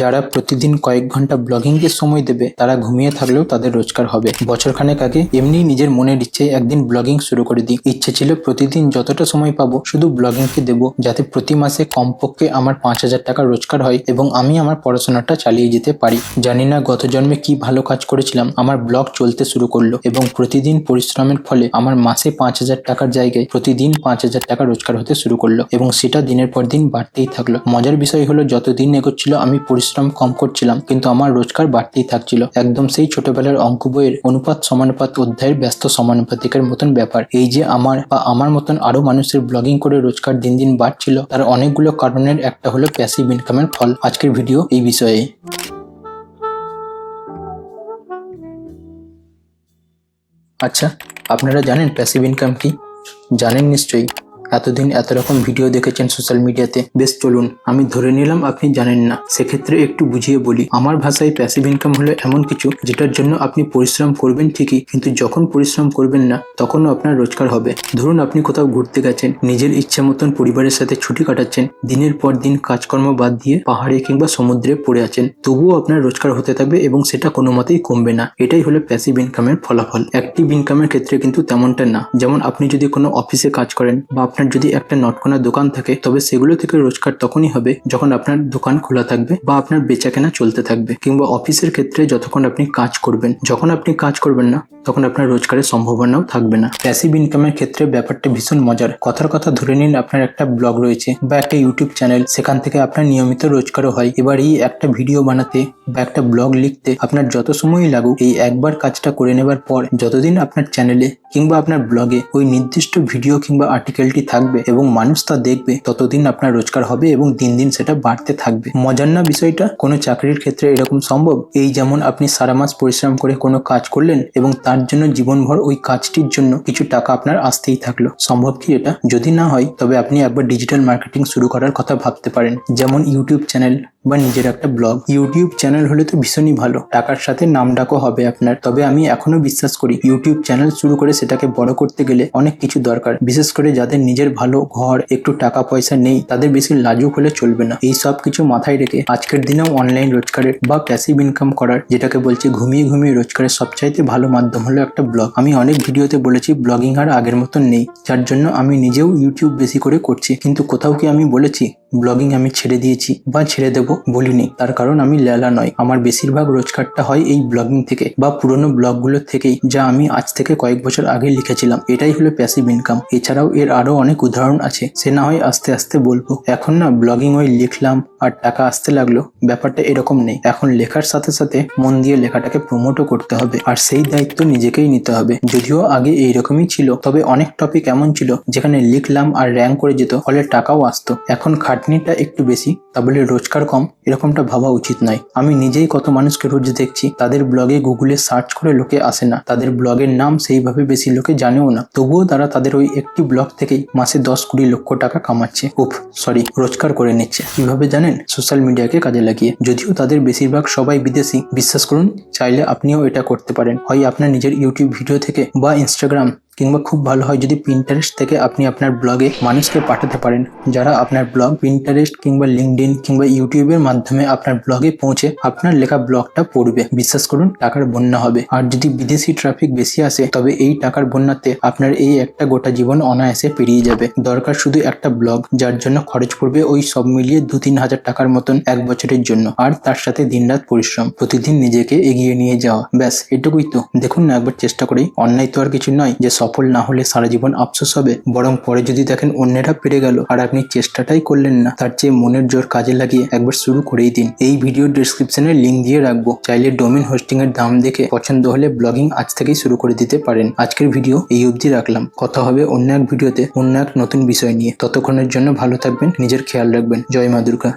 যারা প্রতিদিন কয়েক ঘণ্টা ব্লগিংকে সময় দেবে, তারা ঘুমিয়ে থাকলেও তাদের রোজগার হবে। বছরখানেক আগে এমনি নিজের মনের ইচ্ছায় একদিন ব্লগিং শুরু করে দিই। ইচ্ছে ছিল প্রতিদিন যতটা সময় পাবো শুধু ব্লগিংকে দেবো, যাতে প্রতি মাসে কমপক্ষে আমার পাঁচ হাজার টাকা রোজগার হয় এবং আমি আমার পড়াশোনাটা চালিয়ে যেতে পারি। জানি না গত জন্মে কি ভালো কাজ করেছিলাম, আমার ব্লগ চলতে শুরু করল এবং প্রতিদিন পরিশ্রমের ফলে আমার মাসে পাঁচ হাজার টাকার জায়গায় প্রতিদিন পাঁচ হাজার টাকা রোজগার হতে শুরু করল এবং সেটা দিনের পর দিন বাড়তেই থাকল। মজার বিষয় হলো যত দিন এগোচ্ছিল আমি পরিশ্রম কম করছিলাম, কিন্তু আমার রোজগার বাড়তেই থাকছিল। একদম সেই ছোটবেলার অঙ্ক বইয়ের অনুপাত সমানুপাত অধ্যায়ের ব্যস্ত সমানুপাতিকের মতন ব্যাপার। এই যে আমার বা আমার মতন আরও মানুষের ব্লগিং করে রোজগার দিন দিন বাড়ছিল, তার অনেকগুলো কারণের একটা হলো প্যাসিভ ইনকামের ফল। আজকের ভিডিও এই বিষয়ে আচ্ছা আপনারা জানেন প্যাসিভ ইনকাম কি? জানেন নিশ্চয়ই। এতদিন এত রকম ভিডিও দেখেছেন সোশ্যাল মিডিয়াতে বেশ চলুন, আমি ধরে নিলাম আপনি জানেন না। সেক্ষেত্রে একটু বুঝিয়ে বলি, আমার ভাষায় প্যাসিভ ইনকাম হলো এমন কিছু যেটার জন্য আপনি পরিশ্রম করবেন ঠিকই, কিন্তু যখন পরিশ্রম করবেন না, তখনও আপনার রোজগার হবে। ধরুন আপনি কোথাও ঘুরতে গেছেন, নিজের ইচ্ছা মতন পরিবারের সাথে ছুটি কাটাচ্ছেন, দিনের পর দিন কাজকর্ম বাদ দিয়ে পাহাড়ে কিংবা সমুদ্রে পড়ে আছেন, তবুও আপনার রোজগার হতে থাকবে এবং সেটা কোনো মতেই কমবে না। এটাই হলো প্যাসিভ ইনকামের ফলাফল। অ্যাক্টিভ ইনকামের ক্ষেত্রে কিন্তু তেমনটা না। যেমন আপনি যদি কোনো অফিসে কাজ করেন বা যদি একটা নটকোনা দোকান থাকে, তবে সেগুলো থেকে রোজগার তখনই হবে যখন আপনার দোকান খোলা থাকবে বা আপনার বেচাকেনা চলতে থাকবে। কিংবা অফিসের ক্ষেত্রে যতক্ষণ আপনি কাজ করবেন, যখন আপনি কাজ করবেন না, তখন আপনার রোজগারের সম্ভাবনাও থাকবে না। প্যাসিভ ইনকামের ক্ষেত্রে ব্যাপারটা ভীষণ মজার। কথার কথা ধরে নিন, আপনার একটা ব্লগ রয়েছে বা একটা ইউটিউব চ্যানেল সেখান থেকে আপনার নিয়মিত রোজগারও হয়। এবার এই একটা ভিডিও বানাতে বা একটা ব্লগ লিখতে আপনার যত সময়ই লাগুক, এই একবার কাজটা করে নেবার পর যতদিন আপনার চ্যানেলে কিংবা আপনার ব্লগে ওই নির্দিষ্ট ভিডিও কিংবা আর্টিকেলটি থাকবে এবং মানুষ তা দেখবে, ততদিন আপনার রোজগার হবে এবং দিন দিন সেটা বাড়তে থাকবে। মজার না বিষয়টা, কোনো চাকরির ক্ষেত্রে এরকম সম্ভব? এই যেমন আপনি সারা মাস পরিশ্রম করে কোনো কাজ করলেন এবং তার জন্য জীবনভর ওই কাজটির জন্য কিছু টাকা আপনার আসতেই থাকল। সম্ভব কি এটা? যদি না হয়, তবে আপনি একবার ডিজিটাল মার্কেটিং শুরু করার কথা ভাবতে পারেন। যেমন ইউটিউব চ্যানেল বা নিজের একটা ব্লগ ইউটিউব চ্যানেল হলে তো ভীষণই ভালো। টাকার সাথে নাম ডাকও হবে আপনার। তবে আমি এখনও বিশ্বাস করি ইউটিউব চ্যানেল শুরু করে সেটাকে বড় করতে গেলে অনেক কিছু দরকার। বিশেষ করে যাদের নিজের ভালো ঘর, একটু টাকা পয়সা নেই, তাদের বেশি লাজুক হলে চলবে না। এই সব কিছু মাথায় রেখে আজকের দিনেও অনলাইন রোজগারের বা প্যাসিভ ইনকাম করার, যেটাকে বলছি ঘুমিয়ে ঘুমিয়ে রোজগারের সবচাইতে ভালো মাধ্যম হলো একটা ব্লগ আমি অনেক ভিডিওতে বলেছি ব্লগিং আর আগের মতন নেই। যার জন্য আমি নিজেও ইউটিউব বেশি করে করছি। কিন্তু কোথাও কি আমি বলেছি? ব্লগিং আমি ছেড়ে দিয়েছি বা ছেড়ে দেব বলিনি। তার কারণ আমি লেলা নয় আমার বেশিরভাগ রোজগারটা হয় এই ব্লগিং থেকে বা পুরোনো ব্লগগুলোর থেকেই, যা আমি আজ থেকে কয়েক বছর আগে লিখেছিলাম। এটাই হলো প্যাসিভ ইনকাম এছাড়াও এর আরও অনেক উদাহরণ আছে। সে না হয় আস্তে আস্তে বলব। এখন না ব্লগিং ওই লিখলাম আর টাকা আসতে লাগল, ব্যাপারটা এরকম নেই। এখন লেখার সাথে সাথে মন দিয়ে লেখাটাকে প্রমোটও করতে হবে, আর সেই দায়িত্ব নিজেকেই নিতে হবে। যদিও আগে এইরকমই ছিল, তবে অনেক টপিক এমন ছিল যেখানে লিখলাম আর র্যাঙ্ক করে যেত, ফলে টাকাও আসতো। এখন খাটনিটা একটু বেশি, তা বলে রোজগার কম, এরকমটা ভাবা উচিত নয়। আমি নিজেই কত মানুষকে রোজ দেখছি, তাদের ব্লগে গুগলে সার্চ করে লোকে আসে না। তাদের ব্লগের নাম সেইভাবে বেশি লোকে জানেও না। তবুও তারা তাদের ওই একটি ব্লগ থেকেই মাসে দশ কুড়ি লক্ষ টাকা কামাচ্ছে। উফ সরি রোজগার করে নিচ্ছে। কীভাবে জানেন? সোশ্যাল মিডিয়াকে কাজে লাগিয়ে। যদিও তাদের বেশিরভাগ সবাই বিদেশি। বিশ্বাস করুন, চাইলে আপনিও এটা করতে পারেন। হয় আপনার নিজের ইউটিউব ভিডিও থেকে বা ইনস্টাগ্রাম। কিংবা খুব ভালো হয় যদি পিন্টারেস্ট থেকে আপনি আপনার ব্লগে মানুষকে পাঠাতে পারেন, যারা আপনার ব্লগ পিন্টারেস্ট কিংবা লিঙ্কডিন কিংবা ইউটিউবের মাধ্যমে আপনার ব্লগে পৌঁছে আপনার লেখা ব্লগটা পড়বে। বিশ্বাস করুন, টাকার বন্যা হবে। আর যদি বিদেশি ট্রাফিক বেশি আসে, তবে এই টাকার বন্যাতে আপনার এই একটা গোটা জীবন অনায়াসে পেরিয়ে যাবে। দরকার শুধু একটা ব্লগ যার জন্য খরচ পড়বে ওই সব মিলিয়ে দু তিন হাজার টাকার মতন এক বছরের জন্য। আর তার সাথে দিনরাত পরিশ্রম, প্রতিদিন নিজেকে এগিয়ে নিয়ে যাওয়া। ব্যাস, এটুকুই তো। দেখুন না, একবার চেষ্টা করি অন্যায় তো আর কিছু নয় যে সফল না হলে সারা জীবন আফসোস হবে। বরং পরে যদি দেখেন অন্যেরা পেরে গেল, আর আপনি চেষ্টাটাই করলেন না, তার চেয়ে মনের জোর কাজে লাগিয়ে একবার শুরু করেই দিন। এই ভিডিও ডিসক্রিপশনে লিঙ্ক দিয়ে রাখব। চাইলে ডোমেন হোস্টিং এর দাম দেখে পছন্দ হলে ব্লগিং আজ থেকেই শুরু করে দিতে পারেন। আজকের ভিডিও এই অবধি রাখলাম। কথা হবে অন্য এক ভিডিওতে অন্য এক নতুন বিষয় নিয়ে। ততক্ষণের জন্য ভালো থাকবেন, নিজের খেয়াল রাখবেন। জয় মা দুর্গা।